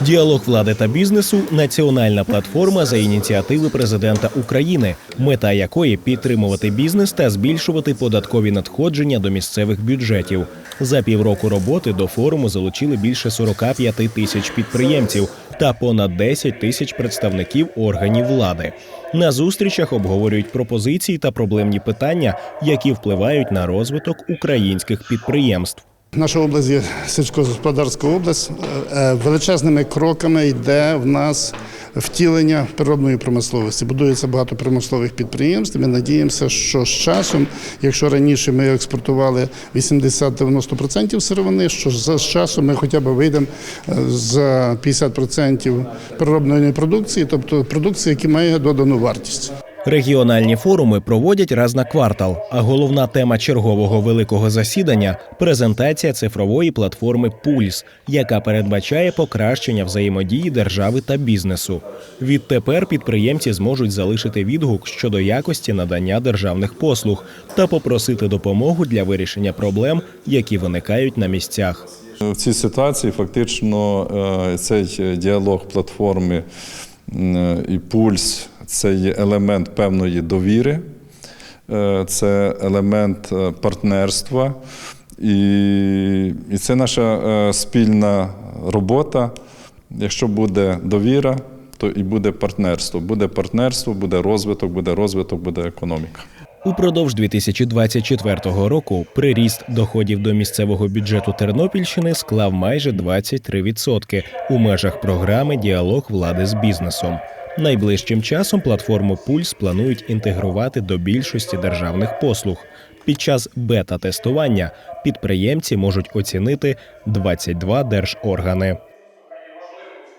Діалог влади та бізнесу національна платформа за ініціативи президента України, мета якої підтримувати бізнес та збільшувати податкові надходження до місцевих бюджетів. За півроку роботи до форуму залучили більше 45 тисяч підприємців та понад 10 тисяч представників органів влади. На зустрічах обговорюють пропозиції та проблемні питання, які впливають на розвиток українських підприємств. Наша область є сільськогосподарська область. Е, е, Величезними кроками йде в нас втілення переробної промисловості. Будується багато промислових підприємств. Ми надіємося, що з часом, якщо раніше ми експортували 80-90% сировини, що з часом ми хоча б вийдемо за 50% переробної продукції, тобто продукції, які має додану вартість. Регіональні форуми проводять раз на квартал. А головна тема чергового великого засідання презентація цифрової платформи Пульс, яка передбачає покращення взаємодії держави та бізнесу. Відтепер підприємці зможуть залишити відгук щодо якості надання державних послуг та попросити допомогу для вирішення проблем, які виникають на місцях. В цій ситуації фактично е, цей діалог платформи і пульс це є елемент певної довіри, е, це елемент е, партнерства, і, і це наша е, спільна робота. Якщо буде довіра, то і буде партнерство. Буде партнерство, буде розвиток, буде розвиток, буде економіка. Упродовж 2024 року приріст доходів до місцевого бюджету Тернопільщини склав майже 23% у межах програми Діалог влади з бізнесом. Найближчим часом платформу Пульс планують інтегрувати до більшості державних послуг. Під час бета-тестування підприємці можуть оцінити 22 держоргани.